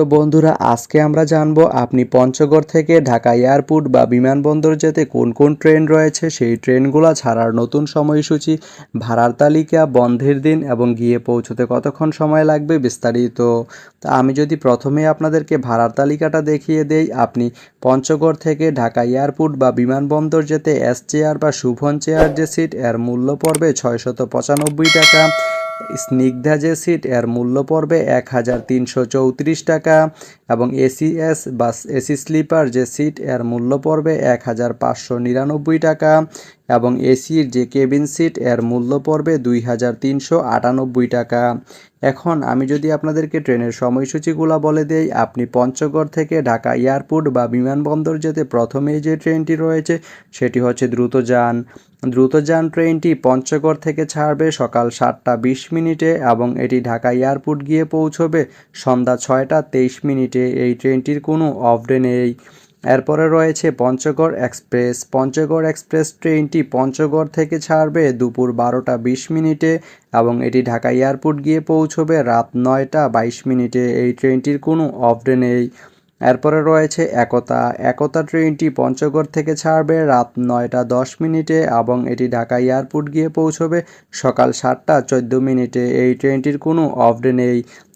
তো বন্ধুরা, আজকে আমরা জানব আপনি পঞ্চগড় থেকে ঢাকা এয়ারপোর্ট বা বিমানবন্দর যেতে কোন কোন ট্রেন রয়েছে, সেই ট্রেনগুলো ছাড়ার নতুন সময়সূচি, ভাড়ার তালিকা, বন্ধের দিন এবং গিয়ে পৌঁছতে কতক্ষণ সময় লাগবে বিস্তারিত। তা আমি যদি প্রথমে আপনাদেরকে ভাড়ার তালিকাটা দেখিয়ে দেই, আপনি পঞ্চগড় থেকে ঢাকা এয়ারপোর্ট বা বিমানবন্দর যেতে এস চেয়ার বা শুভন চেয়ার যে সিট, এর মূল্য পড়বে ছয়শত পঁচানব্বই টাকা। স্নিগ্ধা যে সিট, এর মূল্য পড়বে এক হাজার তিনশো চৌত্রিশ টাকা এবং এসিএস বা এসি স্লিপার যে সিট, এর মূল্য পড়বে এক হাজার পাঁচশো নিরানব্বই টাকা। এবং এসির যে কেবিন সিট, এর মূল্য পড়বে দুই হাজার তিনশো আটানব্বই টাকা। এখন আমি যদি আপনাদেরকে ট্রেনের সময়সূচিগুলো বলে দেই, আপনি পঞ্চগড় থেকে ঢাকা এয়ারপোর্ট বা বিমানবন্দর যেতে প্রথমেই যে ট্রেনটি রয়েছে, সেটি হচ্ছে দ্রুতযান। দ্রুতযান ট্রেনটি পঞ্চগড় থেকে ছাড়বে সকাল সাতটা বিশ মিনিটে এবং এটি ঢাকা এয়ারপোর্ট গিয়ে পৌঁছবে সন্ধ্যা ছয়টা তেইশ মিনিটে। এই ট্রেনটির কোনো অফ ডে নেই। এরপরে রয়েছে পঞ্চগড় এক্সপ্রেস। পঞ্চগড় এক্সপ্রেস ট্রেনটি পঞ্চগড় থেকে ছাড়বে দুপুর বারোটা বিশ মিনিটে এবং এটি ঢাকা এয়ারপোর্ট গিয়ে পৌঁছবে রাত নয়টা বাইশ মিনিটে। এই ট্রেনটির কোনো অফ ডে নেই। এরপরে রয়েছে একতা। একতা ট্রেনটি পঞ্চগড় থেকে ছাড়বে রাত নয়টা দশ মিনিটে এবং এটি ঢাকা এয়ারপোর্ট গিয়ে পৌঁছবে সকাল সাতটা চোদ্দ মিনিটে। এই ট্রেনটির কোনো অফ ডে নেই।